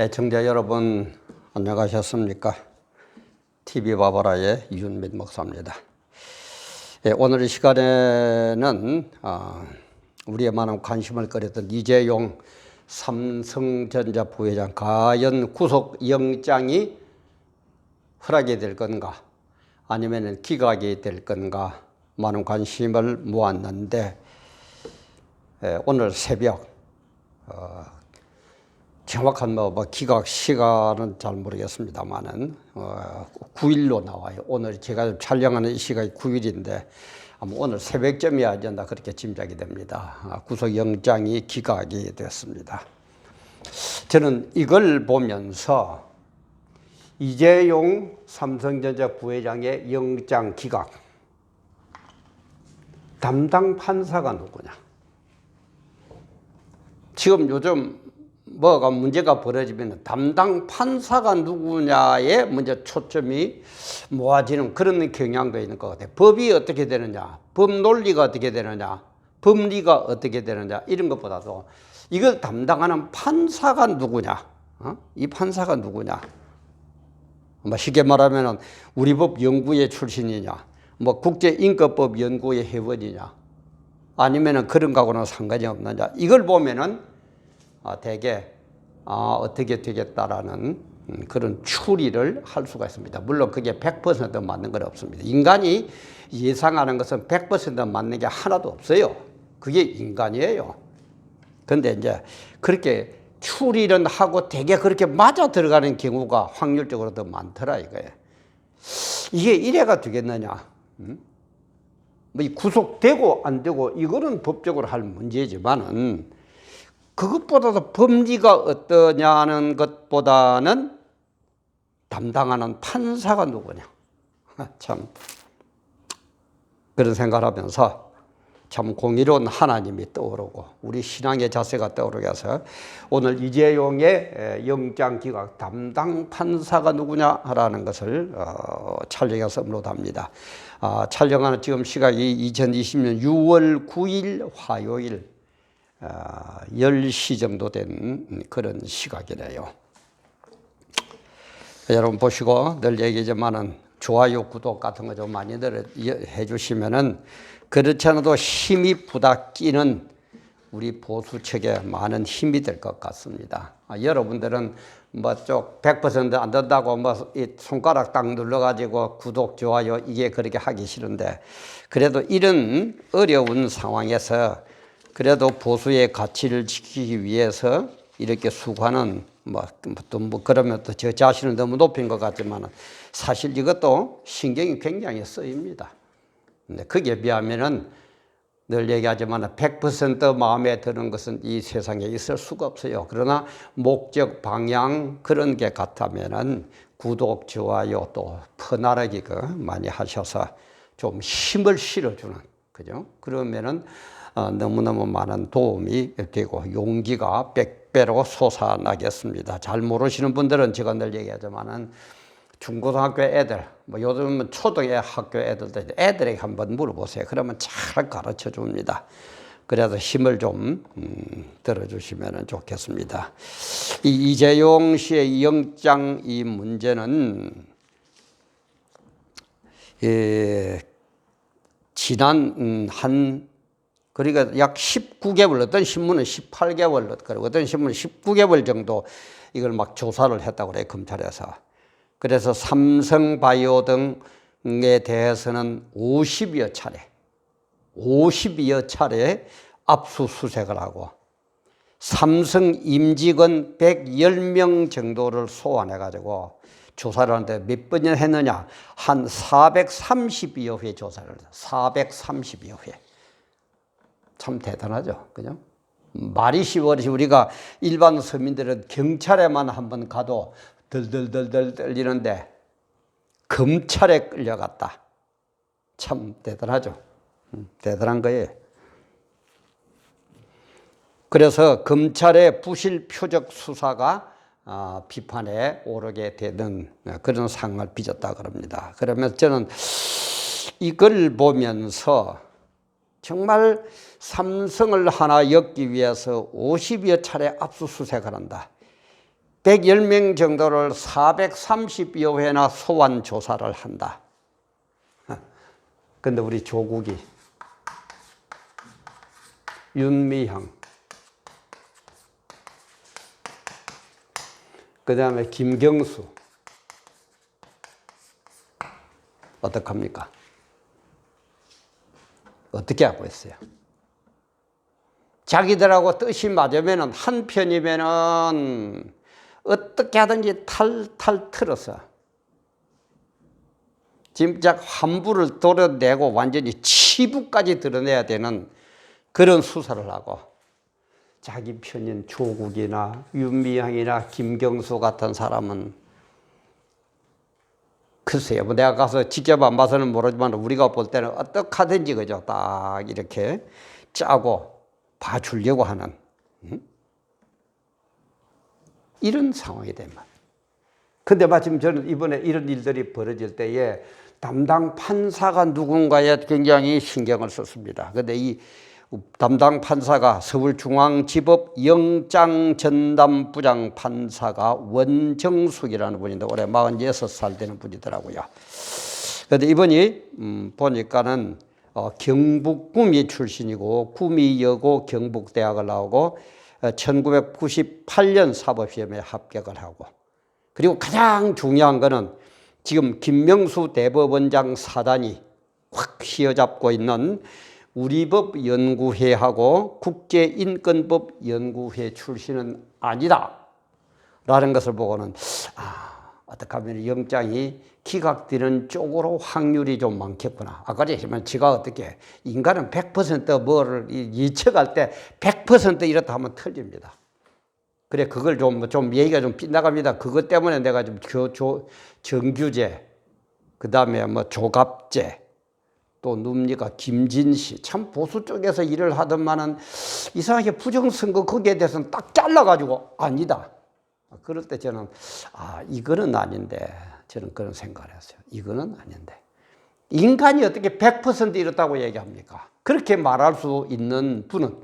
애청자 여러분 안녕하셨습니까? TV 바바라의 이윤민 목사입니다. 예, 오늘 이 시간에는 아, 우리의 많은 관심을 끌었던 이재용 삼성전자 부회장 과연 구속 영장이 허락이 될 건가 아니면 기각이 될 건가 많은 관심을 모았는데 예, 오늘 새벽 어, 정확한 뭐, 뭐 기각 시간은 잘 모르겠습니다만은 어, 9일로 나와요. 오늘 제가 촬영하는 이 시각이 9일인데 아마 오늘 새벽쯤이야 된다 그렇게 짐작이 됩니다. 아, 구속 영장이 기각이 됐습니다. 저는 이걸 보면서 이재용 삼성전자 부회장의 영장 기각 담당 판사가 누구냐? 지금 요즘 뭐가 문제가 벌어지면 담당 판사가 누구냐에 먼저 초점이 모아지는 그런 경향도 있는 것 같아요. 법이 어떻게 되느냐, 법 논리가 어떻게 되느냐, 법리가 어떻게 되느냐 이런 것보다도 이걸 담당하는 판사가 누구냐, 어? 이 판사가 누구냐. 뭐 쉽게 말하면 우리 법 연구회 출신이냐, 뭐 국제인권법 연구회 회원이냐, 아니면은 그런 거하고는 상관이 없느냐. 이걸 보면은 아, 대개 아, 어떻게 되겠다라는 음, 그런 추리를 할 수가 있습니다. 물론 그게 100% 맞는 건 없습니다. 인간이 예상하는 것은 100% 맞는 게 하나도 없어요. 그게 인간이에요. 근데 이제 그렇게 추리를 하고 되게 그렇게 맞아 들어가는 경우가 확률적으로 더 많더라 이거예요. 이게 이래가 되겠느냐? 음? 뭐 구속되고 안 되고 이거는 법적으로 할 문제지만은 그것보다도 법리가 어떠냐는 것보다는 담당하는 판사가 누구냐. 참 그런 생각을 하면서 참 공의로운 하나님이 떠오르고 우리 신앙의 자세가 떠오르게 해서 오늘 이재용의 영장 기각 담당 판사가 누구냐라는 것을 어, 촬영해서 업로드합니다. 아, 촬영하는 지금 시각이 2020년 6월 9일 화요일 아, 10시 정도 된 그런 시각이네요. 여러분 보시고 늘 얘기지만은 좋아요, 구독 같은 거 좀 많이들 해주시면은 그렇지 않아도 힘이 부닥끼는 우리 보수 측에 많은 힘이 될 것 같습니다. 아, 여러분들은 뭐쪽 100%안 된다고 뭐 손가락 딱 눌러가지고 구독, 좋아요 이게 그렇게 하기 싫은데 그래도 이런 어려운 상황에서 그래도 보수의 가치를 지키기 위해서 이렇게 수고하는 뭐, 또 뭐 그러면 또 저 자신을 너무 높인 것 같지만 사실 이것도 신경이 굉장히 쓰입니다. 근데 거기에 비하면은 늘 얘기하지만 100% 마음에 드는 것은 이 세상에 있을 수가 없어요. 그러나 목적, 방향 그런 게 같다면은 구독, 좋아요 또 퍼나르기 그 많이 하셔서 좀 힘을 실어주는 그죠? 그러면은 어, 너무너무 많은 도움이 되고 용기가 백배로 솟아나겠습니다. 잘 모르시는 분들은 제가 늘 얘기하지만은 중고등학교 애들, 뭐 요즘은 초등의 학교 애들도 애들에게 한번 물어보세요. 그러면 잘 가르쳐 줍니다. 그래서 힘을 좀 음, 들어주시면 좋겠습니다. 이 이재용 씨의 영장 이 문제는 예, 지난 음, 한 그러니까 약 19개월, 어떤 신문은 18개월, 그리고 어떤 신문은 19개월 정도 이걸 막 조사를 했다고 그래요, 검찰에서. 그래서 삼성바이오 등에 대해서는 50여 차례, 50여 차례 압수수색을 하고 삼성 임직원 110명 정도를 소환해 가지고 조사를 하는데 몇 번이나 했느냐? 한 430여 회 조사를 했어요. 430여 회. 참 대단하죠. 그죠? 말이 쉬워지 우리가 일반 서민들은 경찰에만 한번 가도 덜덜덜덜 떨리는데 검찰에 끌려갔다. 참 대단하죠. 음, 대단한 거예요. 그래서 검찰의 부실 표적 수사가 아, 비판에 오르게 되는 그런 상황을 빚었다 그럽니다. 그러면 저는 이걸 보면서 정말 삼성을 하나 엮기 위해서 50여 차례 압수수색을 한다. 110명 정도를 430여 회나 소환 조사를 한다. 근데 우리 조국이 윤미향 그 다음에 김경수 어떡합니까? 어떻게 하고 있어요? 자기들하고 뜻이 맞으면은 한 편이면은 어떻게 하든지 탈탈 틀어서 짐작 환부를 도려내고 완전히 치부까지 드러내야 되는 그런 수사를 하고 자기 편인 조국이나 윤미향이나 김경수 같은 사람은 글쎄요, 뭐 내가 가서 직접 안 봐서는 모르지만 우리가 볼 때는 어떻게 하든지 그죠. 딱 이렇게 짜고 봐주려고 하는 음? 이런 상황이 된 말. 근데 마침 저는 이번에 이런 일들이 벌어질 때에 담당 판사가 누군가에 굉장히 신경을 썼습니다. 근데 이 담당 판사가 서울중앙지법 영장전담부장 판사가 원정숙이라는 분인데 올해 46살 되는 분이더라고요. 근데 이분이 음, 보니까는 어, 경북 구미 출신이고 구미여고 경북대학을 나오고 어, 1998년 사법시험에 합격을 하고 그리고 가장 중요한 거는 지금 김명수 대법원장 사단이 확 휘어잡고 있는 우리법 연구회하고 국제인권법 연구회 출신은 아니다. 라는 것을 보고는 아, 어떻게 하면 영장이 기각되는 쪽으로 확률이 좀 많겠구나. 아까 전에 지가 어떻게 인간은 100% 뭐를 예측할 때 100% 이렇다 하면 틀립니다. 그래 그걸 좀 좀 얘기가 좀 빗나갑니다. 그것 때문에 내가 좀 교, 조, 정규제 그 다음에 뭐 조갑제 또 눕니까 김진 씨 참 보수 쪽에서 일을 하더만은 이상하게 부정선거 거기에 대해서는 딱 잘라가지고 아니다. 그럴 때 저는 아 이거는 아닌데 저는 그런 생각을 했어요. 이거는 아닌데 인간이 어떻게 100% 이렇다고 얘기합니까? 그렇게 말할 수 있는 분은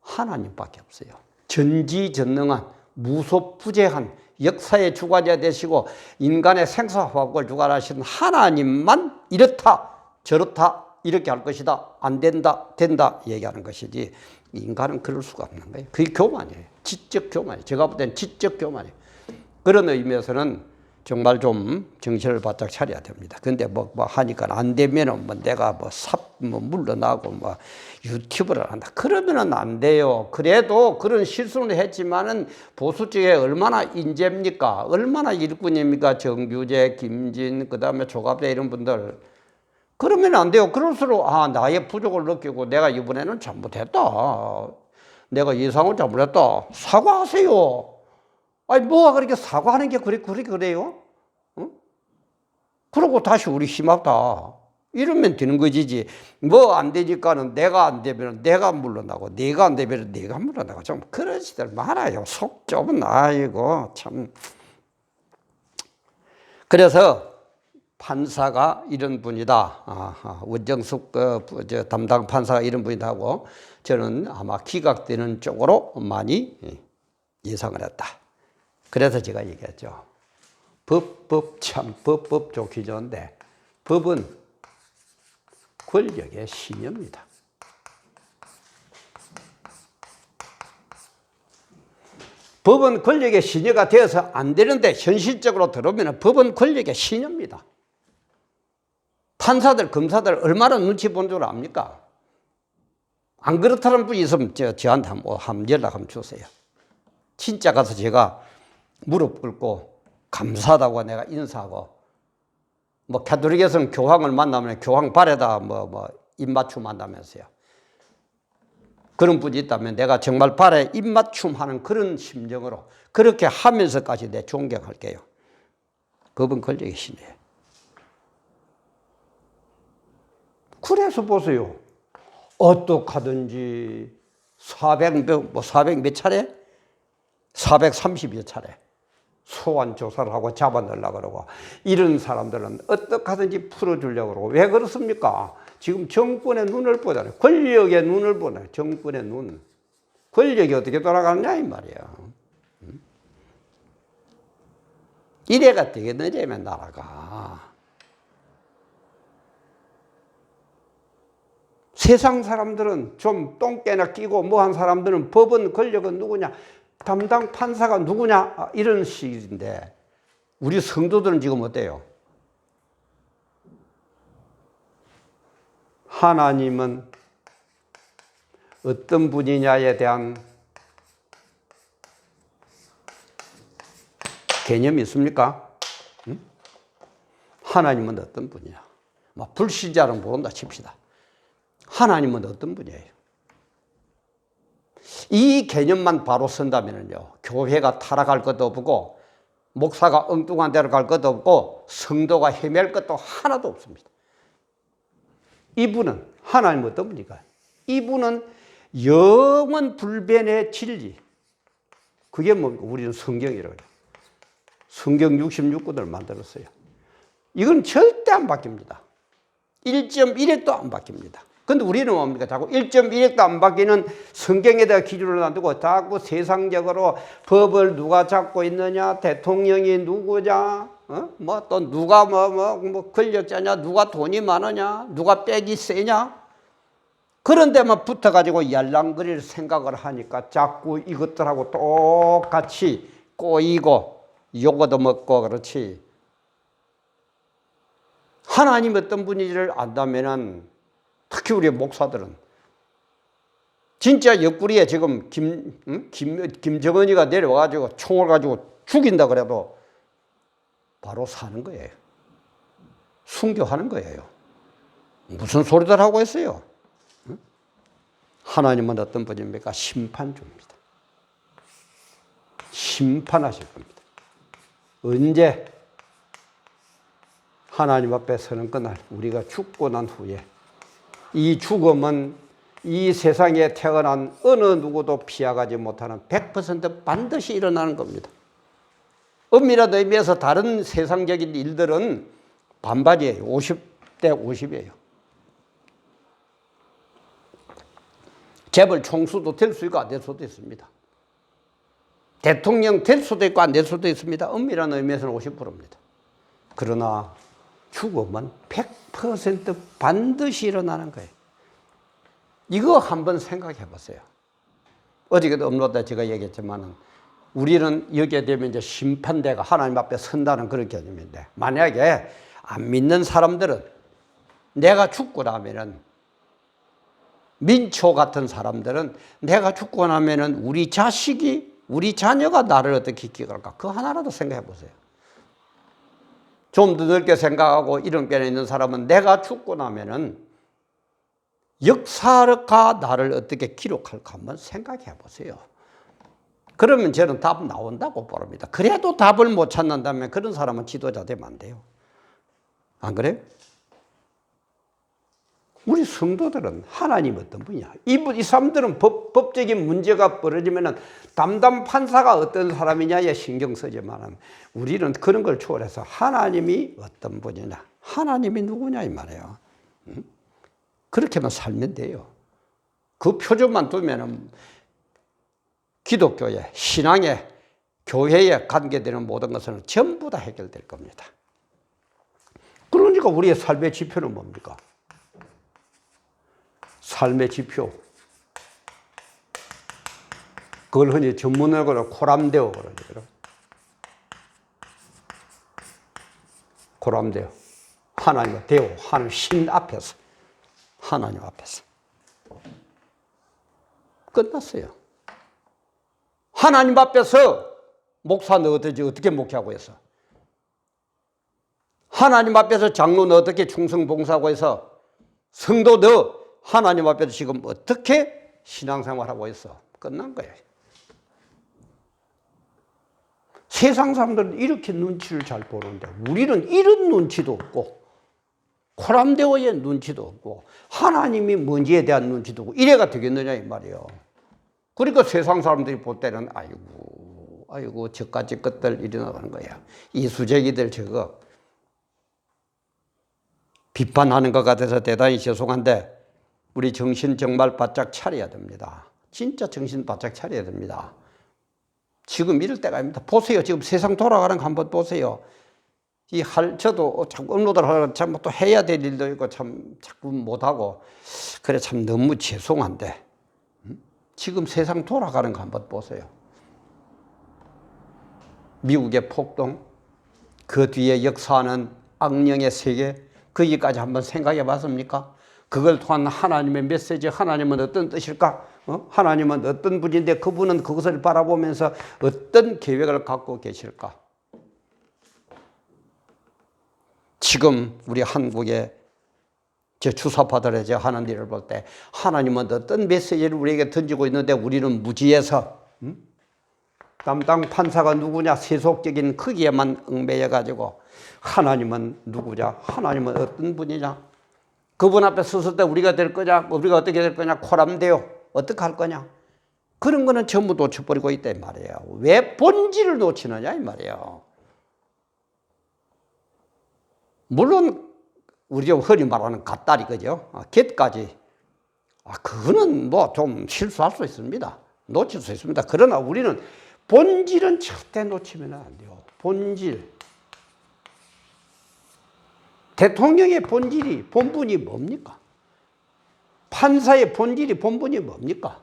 하나님밖에 없어요. 전지전능한 무소부재한 역사의 주관자 되시고 인간의 생사화복을 주관하시는 하나님만 이렇다 저렇다 이렇게 할 것이다 안 된다 된다 얘기하는 것이지 인간은 그럴 수가 없는 거예요. 그게 교만이에요. 지적 교만이에요. 제가 볼 때는 지적 교만이에요. 그런 의미에서는 정말 좀 정신을 바짝 차려야 됩니다. 근데 뭐, 뭐 하니까 안 되면은 뭐 내가 뭐 삽, 뭐 물러나고 뭐 유튜브를 한다. 그러면은 안 돼요. 그래도 그런 실수는 했지만은 보수 쪽에 얼마나 인재입니까? 얼마나 일꾼입니까? 정규재, 김진, 그 다음에 조갑대 이런 분들. 그러면 안 돼요. 그럴수록 아 나의 부족을 느끼고 내가 이번에는 잘못했다. 내가 예상을 잘못했다. 사과하세요. 아니 뭐가 그렇게 사과하는 게 그래 그래 그래요? 어? 그러고 다시 우리 힘없다. 이러면 되는 거지지. 뭐 안 되니까는 내가 안 되면 내가 물러나고 내가 안 되면 내가 물러나고 좀 그러지들 말아요. 속 좁은 아이고 참. 그래서 판사가 이런 분이다. 아, 원정숙 어, 저 담당 판사가 이런 분이다 하고 저는 아마 기각되는 쪽으로 많이 예상을 했다. 그래서 제가 얘기했죠. 법, 법, 참, 법, 법 좋기 좋은데 법은 권력의 신여입니다. 법은 권력의 신여가 되어서 안 되는데 현실적으로 들어오면 법은 권력의 신여입니다. 판사들, 검사들 얼마나 눈치 본 줄 압니까? 안 그렇다는 분이 있으면 저, 저한테 한번, 한번 연락 한번 주세요. 진짜 가서 제가 무릎 꿇고 감사하다고 내가 인사하고 뭐 가톨릭에서는 교황을 만나면 교황 발에다 뭐, 뭐 입맞춤 한다면서요. 그런 분이 있다면 내가 정말 발에 입맞춤 하는 그런 심정으로 그렇게 하면서까지 내 존경할게요. 그분 신이에요. 그래서 보세요. 어떡하든지 400, 뭐400 몇 차례? 430여 차례. 소환 조사를 하고 잡아내려고 그러고 이런 사람들은 어떻게 하든지 풀어주려고 그러고 왜 그렇습니까? 지금 정권의 눈을 보잖아요. 권력의 눈을 보네. 정권의 눈. 권력이 어떻게 돌아가느냐 이 말이야. 이래가 되겠느냐면 나라가. 세상 사람들은 좀 똥개나 끼고 뭐 한 사람들은 법원 권력은 누구냐, 담당 판사가 누구냐, 아, 이런 식인데, 우리 성도들은 지금 어때요? 하나님은 어떤 분이냐에 대한 개념이 있습니까? 응? 하나님은 어떤 분이야? 뭐 불신자는 모른다 칩시다. 하나님은 어떤 분이에요? 이 개념만 바로 쓴다면요, 교회가 타락할 것도 없고, 목사가 엉뚱한 데로 갈 것도 없고, 성도가 헤맬 것도 하나도 없습니다. 이분은 하나님 어떤 분이가? 이분은 영원 불변의 진리. 그게 뭡니까? 우리는 성경이라고 해요. 성경 66권을 만들었어요. 이건 절대 안 바뀝니다. 1.1핵도 안 바뀝니다. 근데 우리는 뭡니까? 자꾸 1.1핵도 안 바뀌는 성경에다 기준을 놔두고 자꾸 세상적으로 법을 누가 잡고 있느냐, 대통령이 누구냐, 어? 뭐또 누가 뭐, 뭐, 뭐 권력자냐, 누가 돈이 많으냐, 누가 빽이 세냐. 그런 데만 붙어가지고 yar랑거릴 생각을 하니까 자꾸 이것들하고 똑같이 꼬이고 요거도 먹고 그렇지. 하나님 어떤 분인지를 안다면은 특히 우리 목사들은 진짜 옆구리에 지금 김, 응? 김, 김정은이가 내려와가지고 총을 가지고 죽인다 그래도 바로 사는 거예요. 순교하는 거예요. 무슨 소리들 하고 있어요? 응? 하나님은 어떤 분입니까? 심판주입니다. 심판하실 겁니다. 언제 하나님 앞에 서는 그날 우리가 죽고 난 후에 이 죽음은 이 세상에 태어난 어느 누구도 피하가지 못하는 100% 반드시 일어나는 겁니다. 엄밀한 의미에서 다른 세상적인 일들은 반반이에요. 50대 50이에요. 재벌 총수도 될 수 있고 안 될 수도 있습니다. 대통령 될 수도 있고 안 될 수도 있습니다. 엄밀한 의미에서는 50%입니다. 그러나 죽음은 100% 반드시 일어나는 거예요. 이거 한번 생각해 보세요. 어저께도 업로드에 제가 얘기했지만은 우리는 여기에 되면 이제 심판대가 하나님 앞에 선다는 그런 개념인데 만약에 안 믿는 사람들은 내가 죽고 나면은 민초 같은 사람들은 내가 죽고 나면은 우리 자식이 우리 자녀가 나를 어떻게 기억할까? 그 하나라도 생각해 보세요. 좀 더 넓게 생각하고 이런 게 있는 사람은 내가 죽고 나면은 역사가 나를 어떻게 기록할까 한번 생각해 보세요. 그러면 저는 답 나온다고 봅니다. 그래도 답을 못 찾는다면 그런 사람은 지도자 되면 안 돼요. 안 그래요? 우리 성도들은 하나님 어떤 분이야? 이분, 이 사람들은 법, 법적인 문제가 벌어지면 담당 판사가 어떤 사람이냐에 신경 쓰지만 우리는 그런 걸 초월해서 하나님이 어떤 분이냐? 하나님이 누구냐? 이 말이에요. 응? 그렇게만 살면 돼요. 그 표준만 두면은 기독교에, 신앙에, 교회에 관계되는 모든 것은 전부 다 해결될 겁니다. 그러니까 우리의 삶의 지표는 뭡니까? 삶의 지표. 그걸 흔히 전문용어로 코람데오 그러죠. 코람데오. 하나님과 대오, 하나님 신 앞에서. 하나님 앞에서. 끝났어요. 하나님 앞에서 목사 너 어떻게, 어떻게 목회하고 있어? 하나님 앞에서 장로 너 어떻게 충성봉사하고 있어? 성도 너 하나님 앞에서 지금 어떻게 신앙생활하고 있어? 끝난 거예요. 세상 사람들은 이렇게 눈치를 잘 보는데 우리는 이런 눈치도 없고 코람데오의 눈치도 없고 하나님이 뭔지에 대한 눈치도 없고 이래가 되겠느냐 이 말이에요. 그러니까 세상 사람들이 볼 때는 아이고 아이고 저까지 것들 일어나는 거야. 이 수제기들 저거 비판하는 것 같아서 대단히 죄송한데 우리 정신 정말 바짝 차려야 됩니다. 진짜 정신 바짝 차려야 됩니다. 지금 이럴 때가 아닙니다. 보세요. 지금 세상 돌아가는 거 한번 보세요. 이 할, 저도 자꾸 업로드를 하려고 참 또 해야 될 일도 있고 참 자꾸 못하고 그래 참 너무 죄송한데 음? 지금 세상 돌아가는 거 한번 보세요. 미국의 폭동, 그 뒤에 역사하는 악령의 세계, 거기까지 한번 생각해 봤습니까? 그걸 통한 하나님의 메시지, 하나님은 어떤 뜻일까? 어? 하나님은 어떤 분인데 그분은 그것을 바라보면서 어떤 계획을 갖고 계실까? 지금 우리 한국의 저 주사파들의 저 하는 일을 볼 때 하나님은 어떤 메시지를 우리에게 던지고 있는데 우리는 무지해서 음? 담당 판사가 누구냐 세속적인 크기에만 얽매여 가지고 하나님은 누구냐 하나님은 어떤 분이냐 그분 앞에 섰을 때 우리가 될 거냐 우리가 어떻게 될 거냐 코람대요. 어떻게 할 거냐. 그런 거는 전부 놓쳐버리고 있다 이 말이에요. 왜 본질을 놓치느냐 이 말이에요. 물론 우리가 흔히 말하는 갓다리 그죠? 아, 갯까지. 아 그거는 뭐 좀 실수할 수 있습니다. 놓칠 수 있습니다. 그러나 우리는 본질은 절대 놓치면 안 돼요. 본질. 대통령의 본질이, 본분이 뭡니까? 판사의 본질이, 본분이 뭡니까?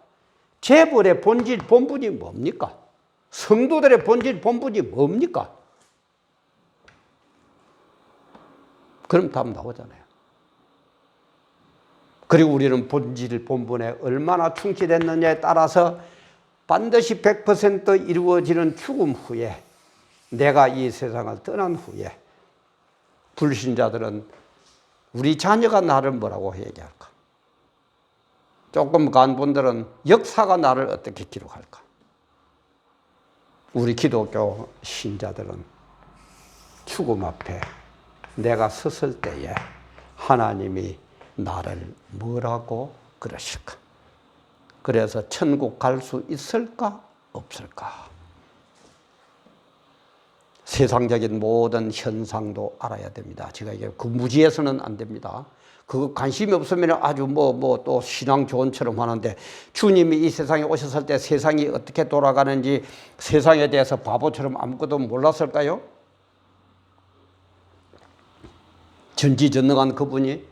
재벌의 본질, 본분이 뭡니까? 성도들의 본질, 본분이 뭡니까? 그럼 답 나오잖아요. 그리고 우리는 본질, 본분에 얼마나 충실했느냐에 따라서 반드시 100% 이루어지는 죽음 후에 내가 이 세상을 떠난 후에 불신자들은 우리 자녀가 나를 뭐라고 얘기할까? 조금 간 분들은 역사가 나를 어떻게 기록할까? 우리 기독교 신자들은 죽음 앞에 내가 섰을 때에 하나님이 나를 뭐라고 그러실까? 그래서 천국 갈 수 있을까? 없을까? 세상적인 모든 현상도 알아야 됩니다. 제가 이게 그 무지해서는 안 됩니다. 그거 관심이 없으면 아주 뭐, 뭐 또 신앙 조언처럼 하는데 주님이 이 세상에 오셨을 때 세상이 어떻게 돌아가는지 세상에 대해서 바보처럼 아무것도 몰랐을까요? 전지전능한 그분이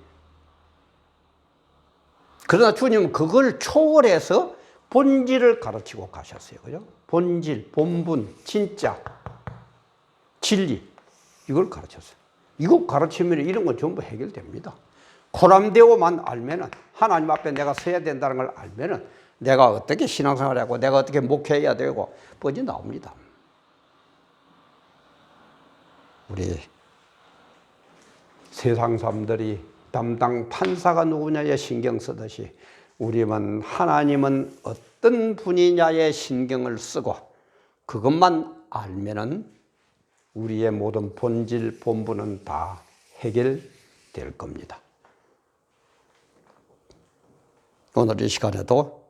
그러나 주님은 그걸 초월해서 본질을 가르치고 가셨어요. 그죠? 본질, 본분, 진짜, 진리. 이걸 가르쳤어요. 이거 가르치면 이런 건 전부 해결됩니다. 코람데오만 알면은 하나님 앞에 내가 서야 된다는 걸 알면은 내가 어떻게 신앙생활 하고 내가 어떻게 목회해야 되고 뻔히 나옵니다. 우리 세상 사람들이 담당 판사가 누구냐에 신경 쓰듯이 우리는 하나님은 어떤 분이냐에 신경을 쓰고 그것만 알면은 우리의 모든 본질 본분은 다 해결될 겁니다. 오늘 이 시간에도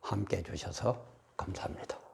함께 해주셔서 감사합니다.